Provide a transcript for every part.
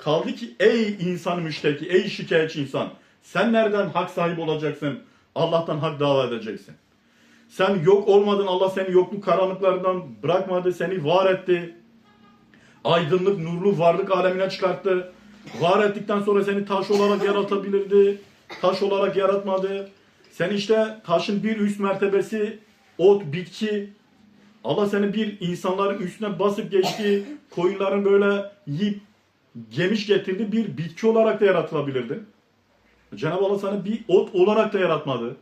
Kaldı ki ey insan müşteki, ey şikayetçi insan. Sen nereden hak sahibi olacaksın? Allah'tan hak dava edeceksin. Sen yok olmadın. Allah seni yokluk karanlıklardan bırakmadı. Seni var etti. Aydınlık, nurlu varlık alemine çıkarttı. Var ettikten sonra seni taş olarak yaratabilirdi. Taş olarak yaratmadı. Sen işte taşın bir üst mertebesi ot, bitki. Allah seni bir insanların üstüne basıp geçti. Koyunların böyle yiyip gemiş getirdi. Bir bitki olarak da yaratılabilirdin. Cenab-ı Allah sana bir ot olarak da yaratmadı.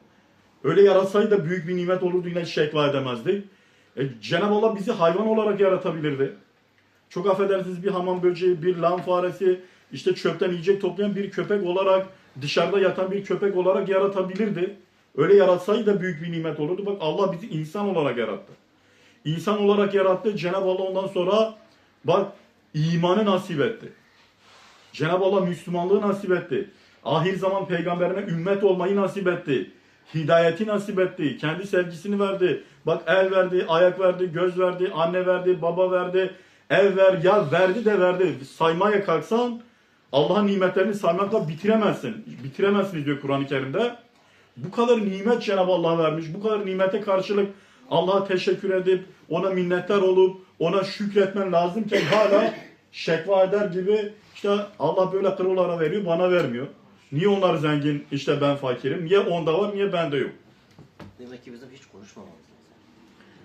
Öyle yaratsaydı da büyük bir nimet olurdu yine şekva edemezdi. E, Cenab-ı Allah bizi hayvan olarak yaratabilirdi. Çok affedersiniz bir hamam böceği, bir lan faresi, işte çöpten yiyecek toplayan bir köpek olarak, dışarıda yatan bir köpek olarak yaratabilirdi. Öyle yaratsaydı da büyük bir nimet olurdu. Bak Allah bizi insan olarak yarattı. İnsan olarak yarattı. Cenab-ı Allah ondan sonra bak imanı nasip etti. Cenab-ı Allah Müslümanlığı nasip etti. Ahir zaman peygamberine ümmet olmayı nasip etti. Hidayeti nasip etti. Kendi sevgisini verdi. Bak el verdi, ayak verdi, göz verdi, anne verdi, baba verdi, ev ver, ya verdi de verdi. Saymaya kalksan Allah'ın nimetlerini saymakla bitiremezsin. Bitiremezsiniz diyor Kur'an-ı Kerim'de. Bu kadar nimet Cenab-ı Allah vermiş. Bu kadar nimete karşılık Allah'a teşekkür edip ona minnettar olup ona şükretmen lazımken hala şekva eder gibi işte Allah böyle kırılara veriyor bana vermiyor. Niye onlar zengin işte ben fakirim? Niye onda var niye bende yok? Demek ki bizim hiç konuşmamamız lazım.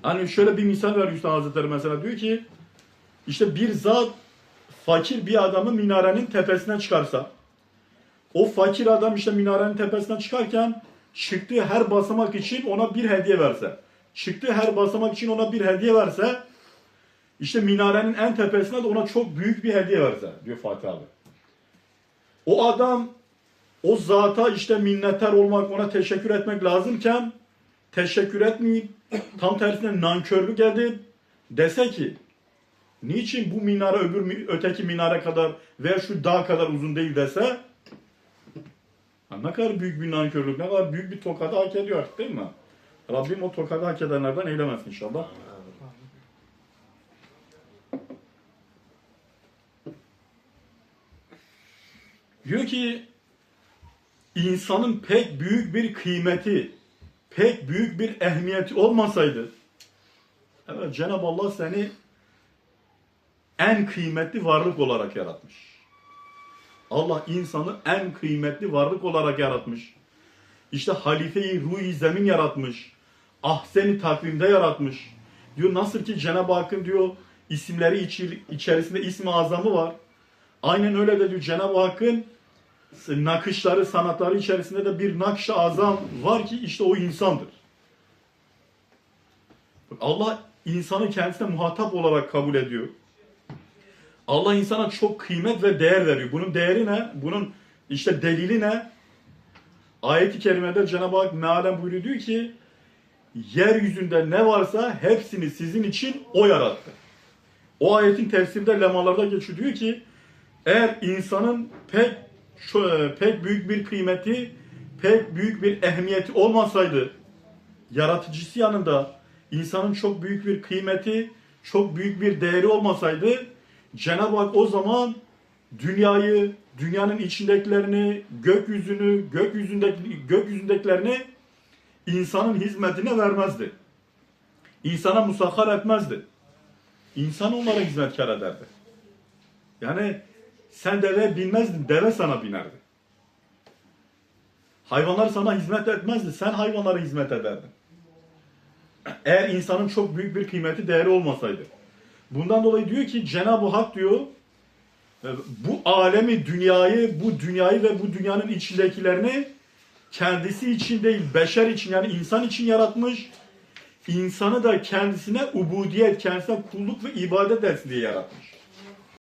Hani şöyle bir misal veriyor Üstad Hazretleri mesela diyor ki işte bir zat fakir bir adamı minarenin tepesine çıkarsa o fakir adam işte minarenin tepesine çıkarken çıktığı her basamak için ona bir hediye verse çıktığı her basamak için ona bir hediye verse işte minarenin en tepesine de ona çok büyük bir hediye verse diyor Fatih abi. O adam o zata işte minnettar olmak ona teşekkür etmek lazımken teşekkür etmeyip tam tersine nankörlük edip dese ki niçin bu minare öbür öteki minare kadar veya şu dağ kadar uzun değil dese ne kadar büyük bir nankörlük, ne kadar büyük bir tokadı hak ediyor artık değil mi? Rabbim o tokadı hak edenlerden eylemesin inşallah. Diyor ki insanın pek büyük bir kıymeti, pek büyük bir ehemmiyeti olmasaydı evet Cenab-ı Allah seni en kıymetli varlık olarak yaratmış. Allah insanı en kıymetli varlık olarak yaratmış. İşte halifeyi ruhi zemin yaratmış. Ahseni takvimde yaratmış. Diyor nasıl ki Cenab-ı Hakk'ın diyor isimleri içi- içerisinde ismi azamı var. Aynen öyle de diyor Cenab-ı Hakk'ın nakışları, sanatları içerisinde de bir nakş-ı azam var ki işte o insandır. Allah insanı kendisine muhatap olarak kabul ediyor. Allah insana çok kıymet ve değer veriyor. Bunun değeri ne? Bunun işte delili ne? Ayet-i kerimede Cenab-ı Hak mealen buyuruyor diyor ki yeryüzünde ne varsa hepsini sizin için o yarattı. O ayetin tefsirinde lemalarda geçiyor diyor ki eğer insanın pek şu, pek büyük bir kıymeti, pek büyük bir ehemmiyeti olmasaydı yaratıcısı yanında insanın çok büyük bir kıymeti, çok büyük bir değeri olmasaydı Cenab-ı Hak o zaman dünyayı, dünyanın içindekilerini, gökyüzünü, gökyüzündeki gökyüzündekilerini insanın hizmetine vermezdi. İnsana musahhar etmezdi. İnsan onlara hizmetkar ederdi. Yani sen deve binmezdin, deve sana binerdi. Hayvanlar sana hizmet etmezdi, sen hayvanlara hizmet ederdin. Eğer insanın çok büyük bir kıymeti, değeri olmasaydı. Bundan dolayı diyor ki Cenab-ı Hak diyor e, bu alemi, dünyayı, bu dünyayı ve bu dünyanın içindekilerini kendisi için değil, beşer için yani insan için yaratmış. İnsanı da kendisine ubudiyet, kendisine kulluk ve ibadet etsin diye yaratmış.